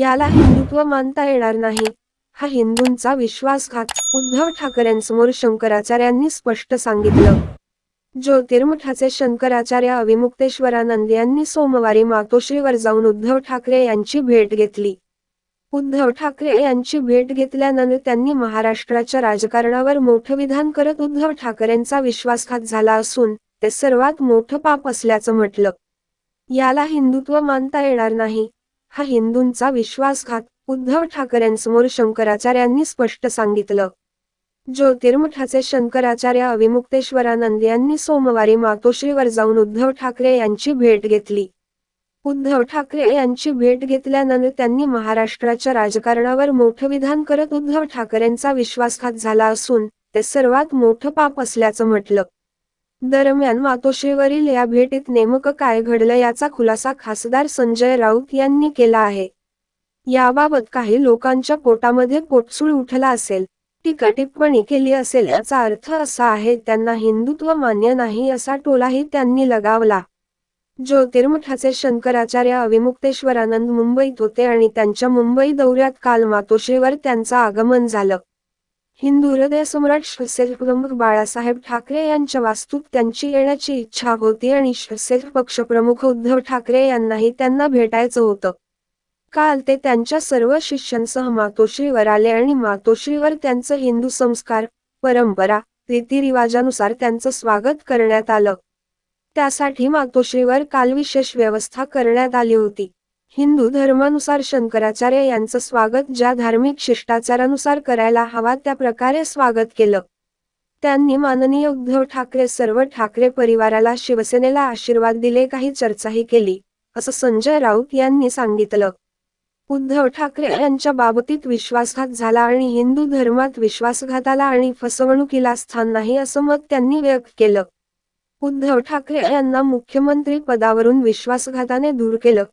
याला हिंदुत्व मानता येणार नाही. हा हिंदूंचा विश्वासघात उद्धव ठाकरेंसमोर शंकराचार्यांनी स्पष्ट सांगितलं. ज्योतिर्मठाचे शंकराचार्य अविमुक्तेश्वरानंद यांनी सोमवारी मातोश्रीवर जाऊन उद्धव ठाकरे यांची भेट घेतली. उद्धव ठाकरे यांची भेट घेतल्यानंतर त्यांनी महाराष्ट्राच्या राजकारणावर मोठं विधान करत उद्धव ठाकरेंचा विश्वासघात झाला असून ते सर्वात मोठं पाप असल्याचं म्हटलं. याला हिंदुत्व मानता येणार नाही. हा हिंदूंचा विश्वासघात उद्धव ठाकरेंसमोर शंकराचार्यांनी स्पष्ट सांगितलं. ज्योतिर्मठाचे शंकराचार्य अविमुक्तेश्वरानंद यांनी सोमवारी मातोश्रीवर जाऊन उद्धव ठाकरे यांची भेट घेतली. उद्धव ठाकरे यांची भेट घेतल्यानंतर त्यांनी महाराष्ट्राच्या राजकारणावर मोठं विधान करत उद्धव ठाकरेंचा विश्वासघात झाला असून ते सर्वात मोठं पाप असल्याचं म्हटलं. दरम्यान मातोश्रीवरील या भेटीत नेमकं काय घडलं याचा खुलासा खासदार संजय राऊत यांनी केला आहे. याबाबत काही लोकांच्या पोटामध्ये पोटसूळ उठला असेल टीका टिप्पणी केली असेल याचा अर्थ असा आहे त्यांना हिंदुत्व मान्य नाही असा टोलाही त्यांनी लगावला. ज्योतिर्मठाचे शंकराचार्य अविमुक्तेश्वरानंद मुंबईत होते आणि त्यांच्या मुंबई दौऱ्यात काल मातोश्रीवर त्यांचं आगमन झालं. हिंदू हृदय सम्राट शिवसेना प्रमुख बाळासाहेब ठाकरे यांच्या वास्तूत त्यांची येण्याची इच्छा होती आणि शिवसेना पक्षप्रमुख उद्धव ठाकरे यांनाही त्यांना भेटायचं होतं. काल ते त्यांच्या सर्व शिष्यांसह मातोश्रीवर आले आणि मातोश्रीवर त्यांचं हिंदू संस्कार परंपरा रीतिरिवाजानुसार त्यांचं स्वागत करण्यात आलं. त्यासाठी मातोश्रीवर काल विशेष व्यवस्था करण्यात आली होती. हिंदू धर्मानुसार शंकराचार्य यांचं स्वागत ज्या धार्मिक शिष्टाचारानुसार करायला हवा त्या प्रकारे स्वागत केलं. त्यांनी माननीय उद्धव ठाकरे सर्व ठाकरे परिवाराला शिवसेनेला आशीर्वाद दिले काही चर्चाही केली असं संजय राऊत यांनी सांगितलं. उद्धव ठाकरे यांच्या बाबतीत विश्वासघात झाला आणि हिंदू धर्मात विश्वासघाताला आणि फसवणुकीला स्थान नाही असं मत त्यांनी व्यक्त केलं. उद्धव ठाकरे यांना मुख्यमंत्री पदावरून विश्वासघाताने दूर केलं.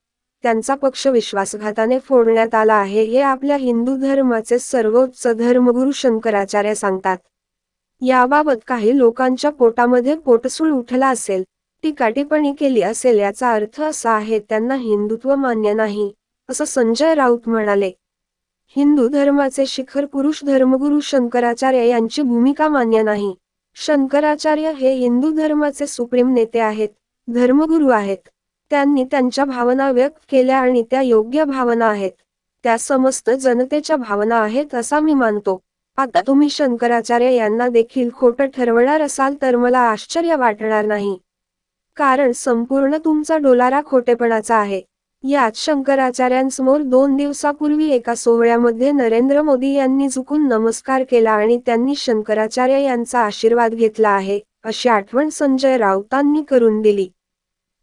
त्यांचा पक्ष विश्वासघाताने फोडण्यात आला आहे हे आपल्या हिंदू धर्माचे सर्वोच्च धर्मगुरू शंकराचार्य सांगतात. याबाबत काही लोकांच्या पोटामध्ये पोटसूळ उठला असेल टीका केली असेल याचा अर्थ असा आहे त्यांना हिंदुत्व मान्य नाही असं संजय राऊत म्हणाले. हिंदू धर्माचे शिखर पुरुष धर्मगुरू शंकराचार्य यांची भूमिका मान्य नाही. शंकराचार्य हे हिंदू धर्माचे सुप्रीम नेते आहेत धर्मगुरू आहेत. त्यांनी त्यांच्या भावना व्यक्त केल्या आणि त्या योग्य भावना आहेत. त्या समस्त जनतेच्या भावना आहेत असा मी मानतो. आता तुम्ही शंकराचार्य यांना देखील खोटं ठरवणार असाल तर मला आश्चर्य वाटणार नाही. कारण संपूर्ण तुमचा डोलारा खोटेपणाचा आहे. यात शंकराचार्यांसमोर दोन दिवसापूर्वी एका सोहळ्यामध्ये नरेंद्र मोदी यांनी झुकून नमस्कार केला आणि त्यांनी शंकराचार्य यांचा आशीर्वाद घेतला आहे अशी आठवण संजय राऊतांनी करून दिली.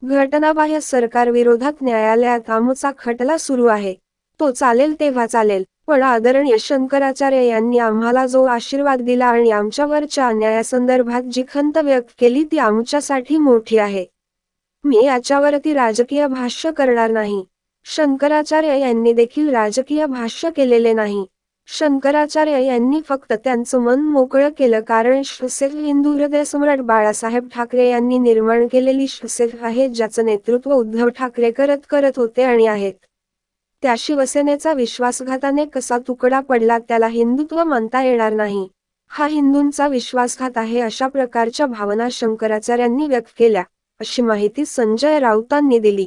घटनाबाह्य सरकार विरोधात न्यायालयात आमचा खटला सुरू आहे. तो चालेल तेव्हा चालेल पण आदरणीय शंकराचार्य यांनी आम्हाला जो आशीर्वाद दिला आणि आमच्यावरच्या अन्यायासंदर्भात जी खंत व्यक्त केली ती आमच्यासाठी मोठी आहे. मी याच्यावरती राजकीय भाष्य करणार नाही. शंकराचार्य यांनी देखील राजकीय भाष्य केलेले नाही. शंकराचार्य यांनी फक्त त्यांचं मन मोकळं केलं कारण शिवसेना हिंदू हृदय सम्राट बाळासाहेब ठाकरे यांनी निर्माण केलेली शिवसेना आहे ज्याचं नेतृत्व उद्धव ठाकरे करत करत होते आणि आहेत. त्या शिवसेनेचा विश्वासघाताने कसा तुकडा पडला त्याला हिंदुत्व मानता येणार नाही. हा हिंदूंचा विश्वासघात आहे अशा प्रकारच्या भावना शंकराचार्यांनी व्यक्त केल्या अशी माहिती संजय राऊतांनी दिली.